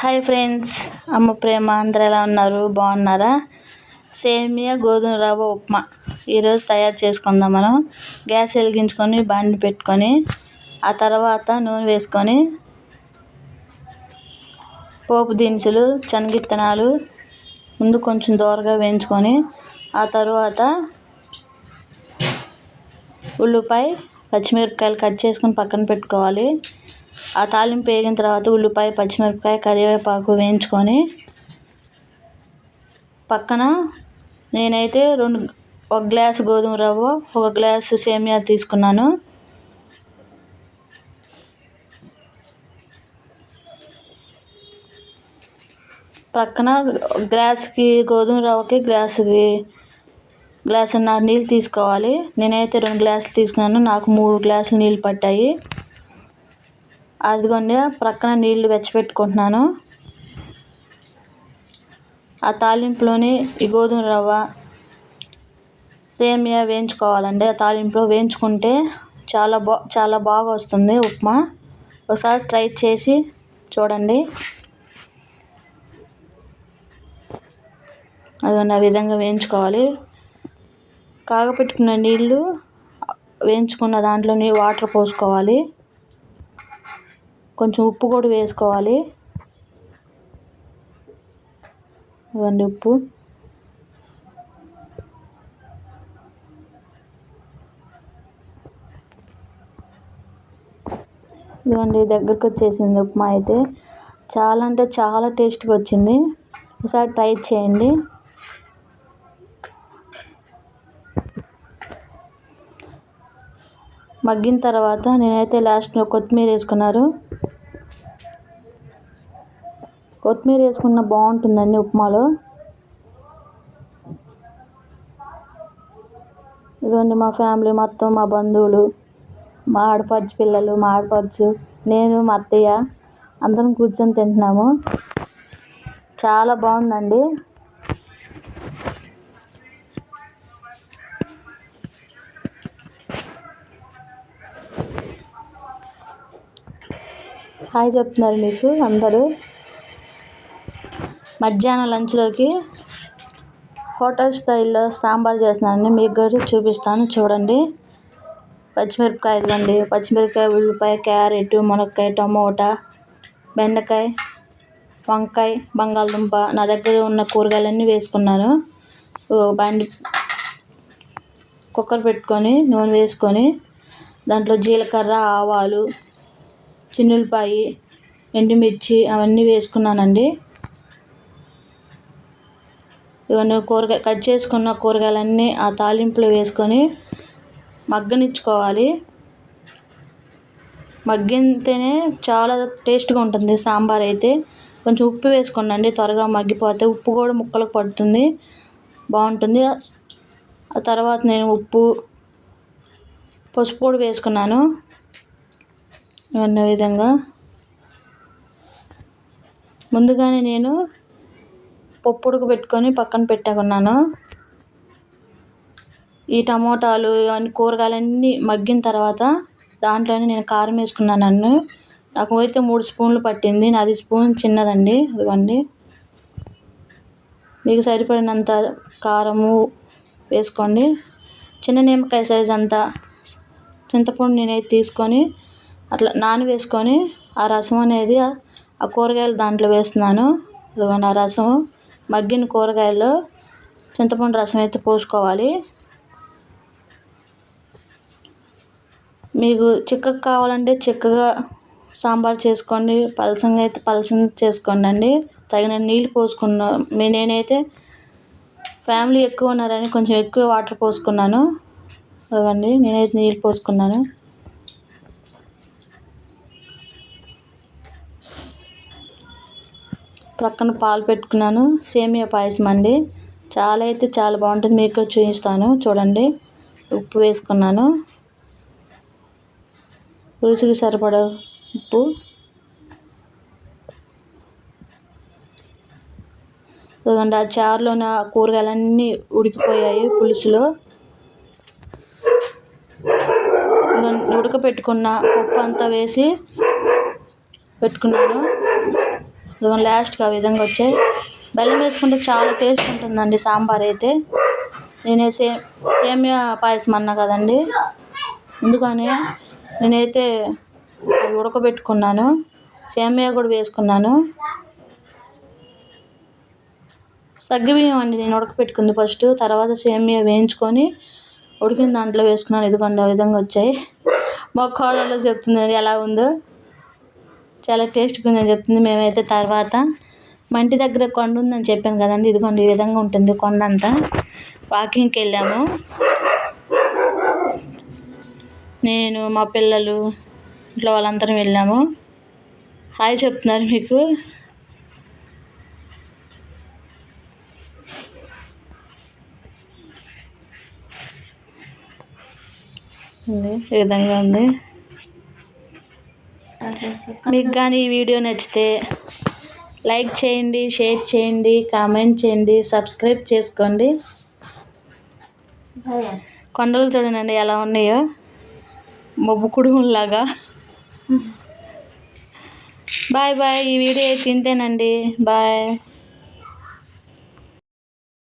Hi friends అమ్మ ప్రేమ అందరు ఎలా ఉన్నారు? బాగున్నారా? సేమియా గోధుమ రవ్వ ఉప్మా. ఈరోజు తయారు చేసుకుందాం మనం. గ్యాస్ వెలిగించుకొని బండి పెట్టుకొని ఆ తర్వాత నూనె వేసుకొని పోపు దినుసులు శనగిత్తనాలు ముందు కొంచెం దోరగా వేయించుకొని ఆ తర్వాత ఉల్లిపాయ పచ్చిమిరపకాయలు కట్ చేసుకొని పక్కన పెట్టుకోవాలి. ఆ తాలింపు వేగిన తర్వాత ఉల్లిపాయ పచ్చిమిరపకాయ కరివేపాకు వేయించుకొని పక్కన నేనైతే రెండు ఒక గ్లాసు గోధుమ రవ్వ ఒక గ్లాసు సేమియా తీసుకున్నాను. పక్కన గ్లాస్కి గోధుమ రవ్వకి గ్లాస్కి గ్లాసున్నర నీళ్ళు తీసుకోవాలి. నేనైతే రెండు గ్లాసులు తీసుకున్నాను. నాకు మూడు గ్లాసులు నీళ్ళు పట్టాయి. అదిగోండి ప్రక్కన నీళ్ళు వెచ్చపెట్టుకుంటున్నాను. ఆ తాలింపులోని ఈ గోధుమ రవ్వ సేమియా వేయించుకోవాలండి. ఆ తాలింపులో వేయించుకుంటే చాలా బా చాలా బాగా వస్తుంది ఉప్మా. ఒకసారి ట్రై చేసి చూడండి. అదిగోండి ఆ విధంగా వేయించుకోవాలి. కాగపెట్టుకున్న నీళ్ళు వేయించుకున్న దాంట్లోని వాటర్ పోసుకోవాలి. కొంచెం ఉప్పు కూడా వేసుకోవాలి. ఇవ్వండి ఉప్పు. ఇదిగోండి దగ్గరకు వచ్చేసింది ఉప్మా అయితే. చాలా అంటే చాలా టేస్ట్గా వచ్చింది. ఒకసారి ట్రై చేయండి. మగ్గిన తర్వాత నేనైతే లాస్ట్లో కొత్తిమీర వేసుకున్నారు. కొత్తిమీర వేసుకున్న బాగుంటుందండి ఉప్మాలో. ఇదిగోండి మా ఫ్యామిలీ మొత్తం మా బంధువులు మా ఆడపడుచు పిల్లలు మా ఆడపడుచు నేను మా అత్తయ్య అందరం కూర్చొని తింటున్నాము. చాలా బాగుందండి. హాయ్ చెప్తున్నారు మీకు అందరూ. మధ్యాహ్నం లంచ్లోకి హోటల్ స్టైల్లో సాంబార్ చేస్తున్నానండి. మీకు కూడా చూపిస్తాను చూడండి. పచ్చిమిరపకాయ ఇవ్వండి పచ్చిమిరపకాయ ఉల్లిపాయ క్యారెట్ మునక్కాయ టమోటా బెండకాయ వంకాయ బంగాళదుంప. నా దగ్గర ఉన్న కూరగాయలన్నీ వేసుకున్నాను. బండి కుక్కర్ పెట్టుకొని నూనె వేసుకొని దాంట్లో జీలకర్ర ఆవాలు చిన్నులపాయి ఎండుమిర్చి అవన్నీ వేసుకున్నానండి. ఇవన్నీ కూరగాయ కట్ చేసుకున్న కూరగాయలన్నీ ఆ తాలింపులో వేసుకొని మగ్గనిచ్చుకోవాలి. మగ్గితేనే చాలా టేస్ట్గా ఉంటుంది సాంబార్ అయితే. కొంచెం ఉప్పు వేసుకోండి త్వరగా మగ్గిపోతే ఉప్పు కూడా ముక్కలకు పడుతుంది బాగుంటుంది. ఆ తర్వాత నేను ఉప్పు పసుపు కూడా వేసుకున్నాను. అన్న విధంగా. ముందుగానే నేను పప్పు ఉడకబెట్టుకొని పక్కన పెట్టుకున్నాను. ఈ టమోటాలు ఇవన్నీ కూరగాయలన్నీ మగ్గిన తర్వాత దాంట్లోనే నేను కారం వేసుకున్నాను నన్ను. నాకు అయితే మూడు స్పూన్లు పట్టింది. నాది స్పూన్ చిన్నదండి ఇవ్వండి మీకు సరిపడినంత కారము వేసుకోండి. చిన్న నిమ్మకాయ సైజ్ అంతా చింతపండు నేనైతే తీసుకొని అట్లా నానవేసుకొని ఆ రసం అనేది ఆ కూరగాయలు దాంట్లో వేస్తున్నాను. ఇదిగోండి ఆ రసం. మగ్గిన కూరగాయల్లో చింతపండు రసం అయితే పోసుకోవాలి. మీకు చిక్కగా కావాలంటే చిక్కగా సాంబార్ చేసుకోండి. పలసంగా అయితే పలసంగా చేసుకోండి అండి. తగిన నీళ్ళు పోసుకున్నా నేనైతే ఫ్యామిలీ ఎక్కువ ఉన్నారని కొంచెం ఎక్కువ వాటర్ పోసుకున్నాను. ఇవ్వండి నేనైతే నీళ్ళు పోసుకున్నాను. ప్రక్కన పాలు పెట్టుకున్నాను. సేమియా పాయసం అండి. చాలా అయితే చాలా బాగుంటుంది. మీకు చూపిస్తాను. చూడండి. ఉప్పు వేసుకున్నాను. రుచికి సరిపడా ఉప్పు. చూడండి ఆ చారులోన కూరగాయలన్నీ ఉడికిపోయాయి పులుసులో. ఉడకపెట్టుకున్న పప్పు అంతా వేసి పెట్టుకున్నాను. ఇదిగో లాస్ట్కి ఆ విధంగా వచ్చాయి. బెల్లం వేసుకుంటే చాలా టేస్ట్ ఉంటుందండి సాంబార్ అయితే. నేనే సే సేమియా పాయసం అన్నా కదండి. ఎందుకని? నేనైతే అవి ఉడకబెట్టుకున్నాను. సేమియా కూడా వేసుకున్నాను. సగ్గుబియ్యం అండి నేను ఉడకపెట్టుకుంది ఫస్ట్ తర్వాత సేమియా వేయించుకొని ఉడికిన దాంట్లో వేసుకున్నాను. ఇదిగోండి ఆ విధంగా వచ్చాయి. మా కోడలు చెప్తుంది ఎలా ఉందో. చాలా టేస్ట్గా ఉందని చెప్తుంది. మేమైతే తర్వాత మా ఇంటి దగ్గర కొండ ఉందని చెప్పాను కదండి. ఇదిగోండి ఈ విధంగా ఉంటుంది కొండ అంతా వాకింగ్కి వెళ్ళాము. నేను మా పిల్లలు ఇంట్లో వాళ్ళందరం వెళ్ళాము. హాయ్ చెప్తున్నారు మీకు. ఈ విధంగా ఉంది. మీకు కానీ ఈ వీడియో నచ్చితే లైక్ చేయండి షేర్ చేయండి కామెంట్ చేయండి సబ్స్క్రైబ్ చేసుకోండి. కొండలు చూడండి ఎలా ఉన్నాయో. మబ్బు కుడుములాగా బాయ్ బాయ్ ఈ వీడియో అయితే ఇంతేనండి బాయ్.